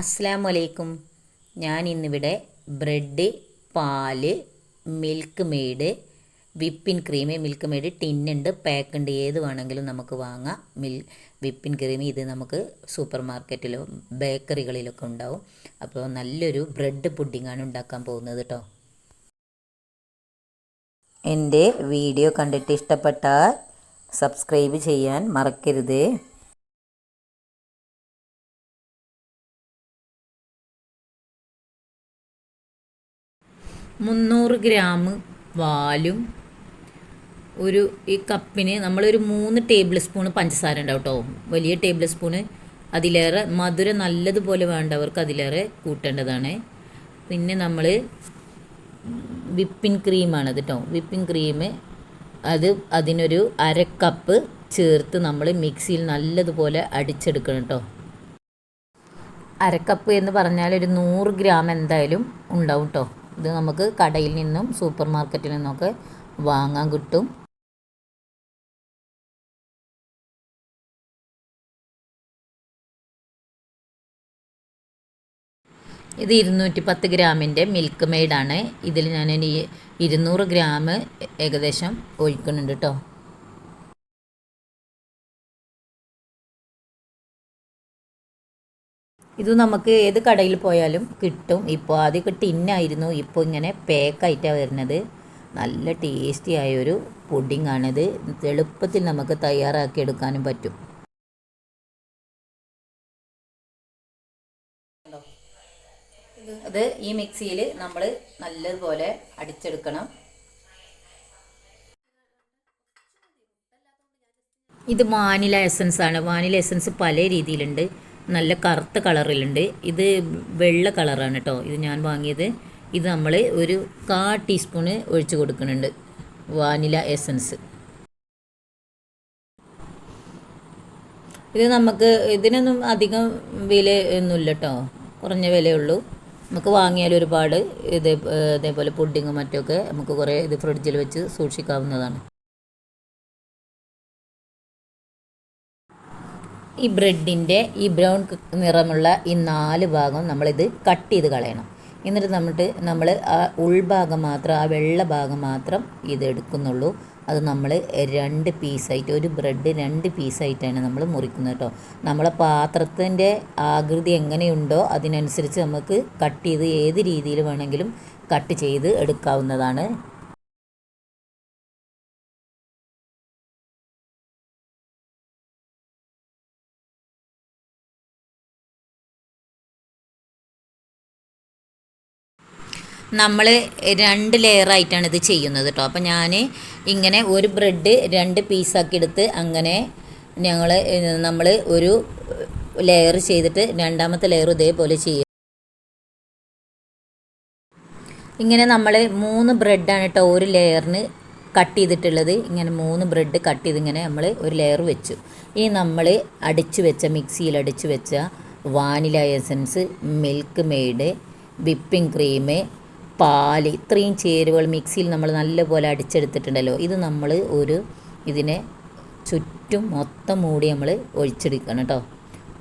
അസ്സാം വലൈക്കും ഞാൻ ഇന്നിവിടെ ബ്രെഡ് പാൽ milk made whipping cream milk made ടിന്നുണ്ട് പാക്കുണ്ട് ഏത് വേണമെങ്കിലും നമുക്ക് വാങ്ങാം. മിൽ വിപ്പിൻ ക്രീം ഇത് നമുക്ക് സൂപ്പർ മാർക്കറ്റിലോ ബേക്കറികളിലൊക്കെ ഉണ്ടാവും. അപ്പോൾ നല്ലൊരു ബ്രെഡ് പുഡിങ്ങാണ് ഉണ്ടാക്കാൻ പോകുന്നത് കേട്ടോ എന്റെ വീഡിയോ കണ്ടിട്ട് ഇഷ്ടപ്പെട്ടാൽ സബ്സ്ക്രൈബ് ചെയ്യാൻ മറക്കരുത്. മുന്നൂറ് ഗ്രാം വാലും ഒരു ഈ കപ്പിന് നമ്മളൊരു മൂന്ന് ടേബിൾ സ്പൂൺ പഞ്ചസാര ഉണ്ടാവും കേട്ടോ വലിയ ടേബിൾ സ്പൂണ് അതിലേറെ മധുരം നല്ലതുപോലെ വേണ്ടവർക്ക് അതിലേറെ കൂട്ടേണ്ടതാണ്. പിന്നെ നമ്മൾ വിപ്പിംഗ് ക്രീമാണ് കേട്ടോ വിപ്പിംഗ് ക്രീം അത് അതിനൊരു അര കപ്പ് ചേർത്ത് നമ്മൾ മിക്സിയിൽ നല്ലതുപോലെ അടിച്ചെടുക്കണം കേട്ടോ അരക്കപ്പ് എന്ന് പറഞ്ഞാൽ ഒരു നൂറ് ഗ്രാം എന്തായാലും ഉണ്ടാവും കേട്ടോ ഇത് നമുക്ക് കടയിൽ നിന്നും സൂപ്പർ മാർക്കറ്റിൽ നിന്നൊക്കെ വാങ്ങാൻ കിട്ടും. ഇത് ഇരുന്നൂറ്റി പത്ത് ഗ്രാമിന്റെ മിൽക്ക് മെയ്ഡാണ്. ഇതിൽ ഞാൻ ഇരുന്നൂറ് ഗ്രാം ഏകദേശം ഒഴിക്കുന്നുണ്ട് കേട്ടോ ഇത് നമുക്ക് ഏത് കടയിൽ പോയാലും കിട്ടും. ഇപ്പോൾ ആദ്യമൊക്കെ ടിന്നായിരുന്നു ഇപ്പോൾ ഇങ്ങനെ പാക്കായിട്ടാണ് വരുന്നത്. നല്ല ടേസ്റ്റി ആയൊരു പുഡിംഗ് ആണിത് എളുപ്പത്തിൽ നമുക്ക് തയ്യാറാക്കി എടുക്കാനും പറ്റും. അത് ഈ മിക്സിയിൽ നമ്മൾ നല്ലതുപോലെ അടിച്ചെടുക്കണം. ഇത് വാനില എസൻസ് ആണ് വാനില എസൻസ് പല രീതിയിലുണ്ട്. നല്ല കറുത്ത കളറിലുണ്ട്. ഇത് വെള്ള കളറാണ് കേട്ടോ. ഇത് ഞാൻ വാങ്ങിയത്. ഇത് നമ്മൾ ഒരു കാ ടീസ്പൂണ് ഒഴിച്ചു കൊടുക്കുന്നുണ്ട്. Vanilla essence. ഇത് നമുക്ക് ഇതിനൊന്നും അധികം വില ഒന്നുമില്ല കേട്ടോ. കുറഞ്ഞ വിലയുള്ളൂ നമുക്ക് വാങ്ങിയാൽ ഒരുപാട് ഇതേ ഇതേപോലെ പുഡിങ്ങും മറ്റൊക്കെ നമുക്ക് കുറേ ഇത് ഫ്രിഡ്ജിൽ വെച്ച് സൂക്ഷിക്കാവുന്നതാണ്. ഈ ബ്രെഡിന്റെ ഈ ബ്രൗൺ നിറമുള്ള ഈ നാല് ഭാഗം നമ്മളിത് കട്ട് ചെയ്ത് കളയണം. എന്നിട്ട് നമ്മൾക്ക് നമ്മൾ ആ ഉൾഭാഗം മാത്രം ആ വെള്ള ഭാഗം മാത്രം ഇത് എടുക്കുന്നുള്ളൂ. അത് നമ്മൾ രണ്ട് പീസായിട്ട് ഒരു ബ്രെഡ് രണ്ട് പീസായിട്ടാണ് നമ്മൾ മുറിക്കുന്നത് കേട്ടോ. നമ്മളെ പാത്രത്തിന്റെ ആകൃതി എങ്ങനെയുണ്ടോ അതിനനുസരിച്ച് നമുക്ക് കട്ട് ചെയ്ത് ഏത് രീതിയിൽ വേണമെങ്കിലും കട്ട് ചെയ്ത് എടുക്കാവുന്നതാണ് നമ്മൾ രണ്ട് ലെയറായിട്ടാണ് ഇത് ചെയ്യുന്നത് കേട്ടോ അപ്പോൾ ഞാൻ ഇങ്ങനെ ഒരു ബ്രെഡ് രണ്ട് പീസാക്കി എടുത്ത് അങ്ങനെ ഞങ്ങൾ നമ്മൾ ഒരു ലെയർ ചെയ്തിട്ട് രണ്ടാമത്തെ ലെയർ ഇതേപോലെ ചെയ്യും. ഇങ്ങനെ നമ്മൾ മൂന്ന് ബ്രെഡാണ് കേട്ടോ ഒരു ലെയറിന് കട്ട് ചെയ്തിട്ടുള്ളത്. ഇങ്ങനെ മൂന്ന് ബ്രെഡ് കട്ട് ചെയ്ത് ഇങ്ങനെ നമ്മൾ ഒരു ലെയർ വെച്ചു. ഈ നമ്മൾ അടിച്ചു വെച്ച മിക്സിയിൽ അടിച്ചു വെച്ച vanilla essence Milkmaid whipping cream പാൽ ഇത്രയും ചേരുവകൾ മിക്സിയിൽ നമ്മൾ നല്ലപോലെ അടിച്ചെടുത്തിട്ടുണ്ടല്ലോ. ഇത് നമ്മൾ ഒരു ഇതിനെ ചുറ്റും മൊത്തം മൂടി നമ്മൾ ഒഴിച്ചെടുക്കണം കേട്ടോ.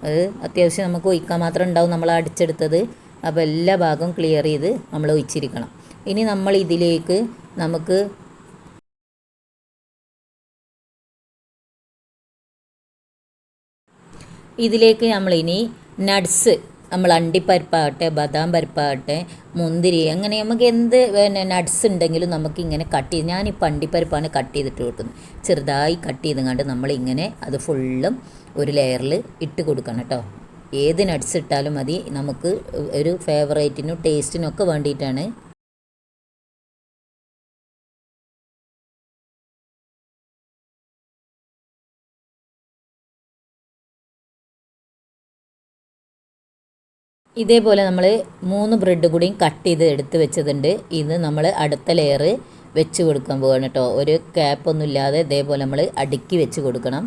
അത് അത്യാവശ്യം നമുക്ക് ഒഴിക്കാൻ മാത്രം ഉണ്ടാവും നമ്മൾ അടിച്ചെടുത്തത്. അപ്പോൾ എല്ലാ ഭാഗവും ക്ലിയർ ചെയ്ത് നമ്മൾ ഒഴിച്ചിരിക്കണം. ഇനി നമ്മൾ ഇതിലേക്ക് നമുക്ക് ഇതിലേക്ക് നമ്മളിനി നട്ട്സ് നമ്മൾ അണ്ടിപ്പരിപ്പാകട്ടെ ബദാം പരിപ്പാകട്ടെ മുന്തിരി അങ്ങനെ നമുക്ക് എന്ത് പിന്നെ നട്ട്സ് ഉണ്ടെങ്കിലും നമുക്ക് ഇങ്ങനെ കട്ട് ചെയ്ത് ഞാനിപ്പോൾ അണ്ടിപ്പരിപ്പാണ് കട്ട് ചെയ്തിട്ട് കൊടുക്കുന്നത്. ചെറുതായി കട്ട് ചെയ്തുകൊണ്ട് നമ്മളിങ്ങനെ അത് ഫുള്ളും ഒരു ലെയറിൽ ഇട്ട് കൊടുക്കണം കേട്ടോ. ഏത് നട്ട്സ് ഇട്ടാലും മതി. നമുക്ക് ഒരു ഫേവറേറ്റിനും ടേസ്റ്റിനൊക്കെ വേണ്ടിയിട്ടാണ് ഇതേപോലെ നമ്മൾ മൂന്ന് ബ്രെഡ് കൂടിയും കട്ട് ചെയ്ത് എടുത്ത് വെച്ചതുണ്ട്. ഇത് നമ്മൾ അടുത്ത ലെയർ വെച്ച് കൊടുക്കാൻ പോവാണ് കേട്ടോ. ഒരു ക്യാപ്പൊന്നും ഇല്ലാതെ ഇതേപോലെ നമ്മൾ അടുക്കി വെച്ച് കൊടുക്കണം.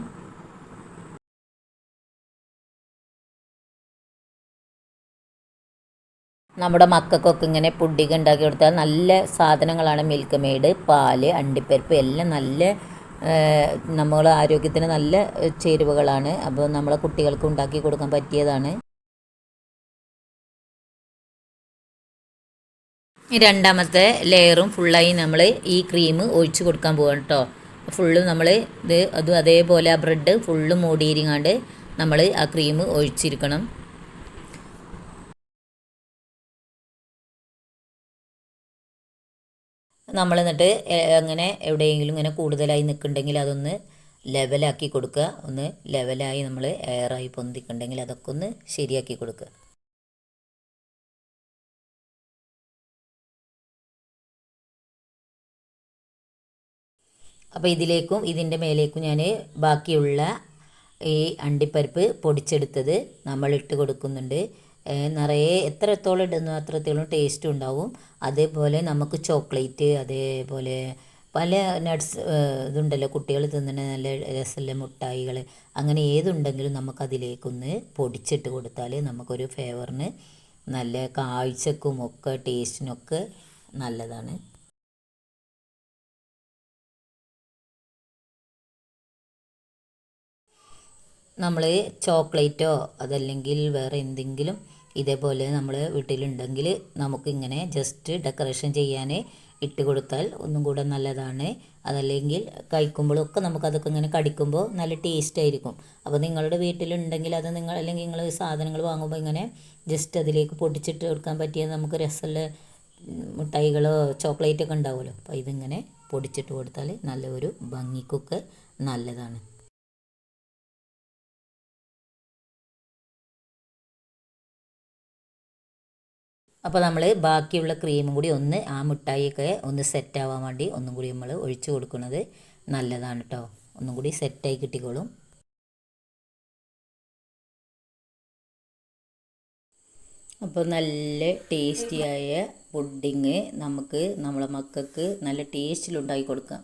നമ്മുടെ മക്കൾക്കൊക്കെ ഇങ്ങനെ പുഡിക ഉണ്ടാക്കി കൊടുത്താൽ നല്ല സാധനങ്ങളാണ് മിൽക്ക് മെയ്ഡ് പാൽ അണ്ടിപ്പരിപ്പ് എല്ലാം നല്ല നമ്മൾ ആരോഗ്യത്തിന് നല്ല ചേരുവകളാണ്. അപ്പോൾ നമ്മളെ കുട്ടികൾക്ക് ഉണ്ടാക്കി കൊടുക്കാൻ പറ്റിയതാണ്. രണ്ടാമത്തെ ലെയറും ഫുള്ളായി നമ്മൾ ഈ ക്രീം ഒഴിച്ച് കൊടുക്കാൻ പോകണം കേട്ടോ ഫുള്ള് നമ്മൾ ഇത് അതും അതേപോലെ ആ ബ്രെഡ് ഫുള്ള് മൂടിയിരിങ്ങാണ്ട് നമ്മൾ ആ ക്രീം ഒഴിച്ചിരിക്കണം. നമ്മൾ എന്നിട്ട് അങ്ങനെ എവിടെയെങ്കിലും ഇങ്ങനെ കൂടുതലായി നിൽക്കുന്നുണ്ടെങ്കിൽ അതൊന്ന് ലെവലാക്കി കൊടുക്കുക. ഒന്ന് ലെവലായി നമ്മൾ എയറായി പൊന്തിക്കുന്നുണ്ടെങ്കിൽ അതൊക്കെ ഒന്ന് ശരിയാക്കി കൊടുക്കുക. അപ്പോൾ ഇതിലേക്കും ഇതിന്റെ മേലേക്കും ഞാൻ ബാക്കിയുള്ള ഈ അണ്ടിപ്പരിപ്പ് പൊടിച്ചെടുത്തത് നമ്മൾ ഇട്ട് കൊടുക്കുന്നുണ്ട് നിറയെ എത്രത്തോളം ഇടുന്നു അത്രത്തോളം ടേസ്റ്റ് ഉണ്ടാവും. അതേപോലെ നമുക്ക് ചോക്ലേറ്റ് അതേപോലെ പല നട്ട്സ് ഇതുണ്ടല്ലോ കുട്ടികൾ തിന്നുന്ന നല്ല രസമുള്ള മുട്ടായികൾ അങ്ങനെ ഏതുണ്ടെങ്കിലും നമുക്കതിലേക്കൊന്ന് പൊടിച്ചിട്ട് കൊടുത്താൽ നമുക്കൊരു ഫ്ലേവറിന് നല്ല കാഴ്ചക്കും ഒക്കെ ടേസ്റ്റിനൊക്കെ നല്ലതാണ്. നമ്മൾ ചോക്ലേറ്റോ അതല്ലെങ്കിൽ വേറെ എന്തെങ്കിലും ഇതേപോലെ നമ്മൾ വീട്ടിലുണ്ടെങ്കിൽ നമുക്കിങ്ങനെ ജസ്റ്റ് ഡെക്കറേഷൻ ചെയ്യാൻ ഇട്ട് കൊടുത്താൽ ഒന്നും കൂടെ നല്ലതാണ്. അതല്ലെങ്കിൽ കഴിക്കുമ്പോഴൊക്കെ നമുക്കതൊക്കെ ഇങ്ങനെ കടിക്കുമ്പോൾ നല്ല ടേസ്റ്റ് ആയിരിക്കും. അപ്പോൾ നിങ്ങളുടെ വീട്ടിലുണ്ടെങ്കിൽ അത് നിങ്ങൾ അല്ലെങ്കിൽ നിങ്ങൾ സാധനങ്ങൾ വാങ്ങുമ്പോൾ ഇങ്ങനെ ജസ്റ്റ് അതിലേക്ക് പൊടിച്ചിട്ട് കൊടുക്കാൻ പറ്റിയ നമുക്ക് രസമുള്ള മിഠായികളോ ചോക്ലേറ്റൊക്കെ ഉണ്ടാവുമല്ലോ. അപ്പോൾ ഇതിങ്ങനെ പൊടിച്ചിട്ട് കൊടുത്താൽ നല്ലൊരു ഭംഗിക്കൊക്കെ നല്ലതാണ്. അപ്പോൾ നമ്മൾ ബാക്കിയുള്ള ക്രീമും കൂടി ഒന്ന് ആ മിഠായിയൊക്കെ ഒന്ന് സെറ്റാവാൻ വേണ്ടി ഒന്നും കൂടി നമ്മൾ ഒഴിച്ചു കൊടുക്കുന്നത് നല്ലതാണ് കേട്ടോ ഒന്നും കൂടി സെറ്റായി കിട്ടിക്കോളും. അപ്പോൾ നല്ല ടേസ്റ്റിയായ പുഡിങ് നമുക്ക് നമ്മളെ മക്കൾക്ക് നല്ല ടേസ്റ്റിലുണ്ടാക്കി കൊടുക്കാം.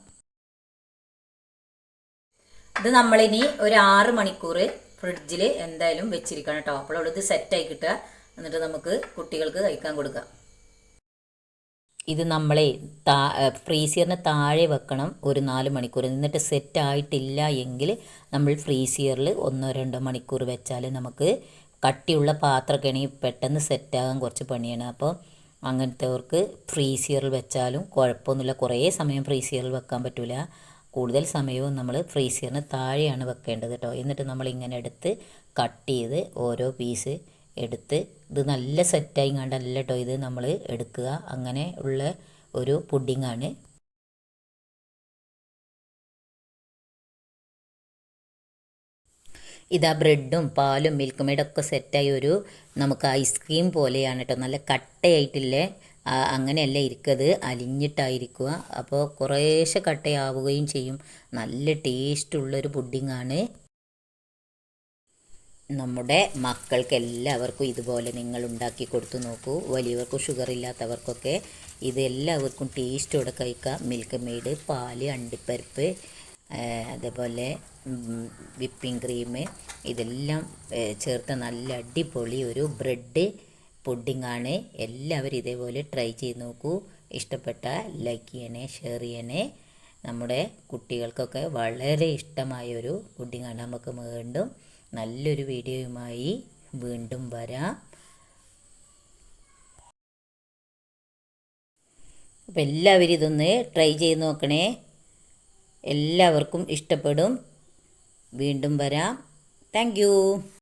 ഇത് നമ്മളിനി ഒരു ആറ് മണിക്കൂർ ഫ്രിഡ്ജിൽ എന്തായാലും വെച്ചിരിക്കണം കേട്ടോ അപ്പോൾ ഇത് സെറ്റായി കിട്ടുക. എന്നിട്ട് നമുക്ക് കുട്ടികൾക്ക് കഴിക്കാൻ കൊടുക്കാം. ഇത് നമ്മളെ താ ഫ്രീസിയറിന് താഴെ വെക്കണം ഒരു നാല് മണിക്കൂർ. എന്നിട്ട് സെറ്റ് ആയിട്ടില്ല എങ്കിൽ നമ്മൾ ഫ്രീസിയറിൽ ഒന്നോ രണ്ടോ മണിക്കൂർ വെച്ചാൽ നമുക്ക് കട്ടിയുള്ള പാത്രമൊക്കെ ആണെങ്കിൽ പെട്ടെന്ന് സെറ്റാകാൻ കുറച്ച് പണിയാണ്. അപ്പോൾ അങ്ങനത്തെവർക്ക് ഫ്രീസിയറിൽ വെച്ചാലും കുഴപ്പമൊന്നുമില്ല. കുറേ സമയം ഫ്രീസിയറിൽ വെക്കാൻ പറ്റില്ല കൂടുതൽ സമയവും നമ്മൾ ഫ്രീസിയറിന് താഴെയാണ് വെക്കേണ്ടത് കേട്ടോ. എന്നിട്ട് നമ്മൾ ഇങ്ങനെ എടുത്ത് കട്ട് ചെയ്ത് ഓരോ പീസ് എടുത്ത് ഇത് നല്ല സെറ്റായി കണ്ടല്ല കേട്ടോ ഇത് നമ്മൾ എടുക്കുക. അങ്ങനെ ഉള്ള ഒരു പുഡിങ്ങാണ്. ഇതാ ബ്രെഡും പാലും മിൽക്ക് മെയ്ഡൊക്കെ സെറ്റായി ഒരു നമുക്ക് ഐസ്ക്രീം പോലെയാണ് കേട്ടോ നല്ല കട്ടയായിട്ടില്ലേ? അങ്ങനെയല്ല ഇരിക്കത്. അലിഞ്ഞിട്ടായിരിക്കുക. അപ്പോൾ കുറേശ്ശെ കട്ടയാവുകയും ചെയ്യും. നല്ല ടേസ്റ്റുള്ളൊരു പുഡിങ്ങാണ്. നമ്മുടെ മക്കൾക്ക് എല്ലാവർക്കും ഇതുപോലെ നിങ്ങൾ ഉണ്ടാക്കി കൊടുത്തു നോക്കൂ. വലിയവർക്കും ഷുഗർ ഇല്ലാത്തവർക്കൊക്കെ ഇത് എല്ലാവർക്കും ടേസ്റ്റോടെ കഴിക്കാം. മിൽക്ക് മെയ്ഡ് പാൽ അണ്ടിപ്പരിപ്പ് അതേപോലെ വിപ്പിംഗ് ക്രീം ഇതെല്ലാം ചേർത്ത നല്ല അടിപൊളി ഒരു ബ്രെഡ് പുഡിങ്ങാണ് എല്ലാവരും ഇതേപോലെ ട്രൈ ചെയ്ത് നോക്കൂ. ഇഷ്ടപ്പെട്ട ലൈക്ക് ചെയ്യണേ ഷെയർ ചെയ്യണേ. നമ്മുടെ കുട്ടികൾക്കൊക്കെ വളരെ ഇഷ്ടമായ ഒരു പുഡിങ്ങാണ് നമുക്ക് വീണ്ടും നല്ലൊരു വീഡിയോയുമായി വീണ്ടും വരാം. അപ്പം എല്ലാവരും ഇതൊന്ന് ട്രൈ ചെയ്ത് നോക്കണേ. എല്ലാവർക്കും ഇഷ്ടപ്പെടും. വീണ്ടും വരാം. താങ്ക്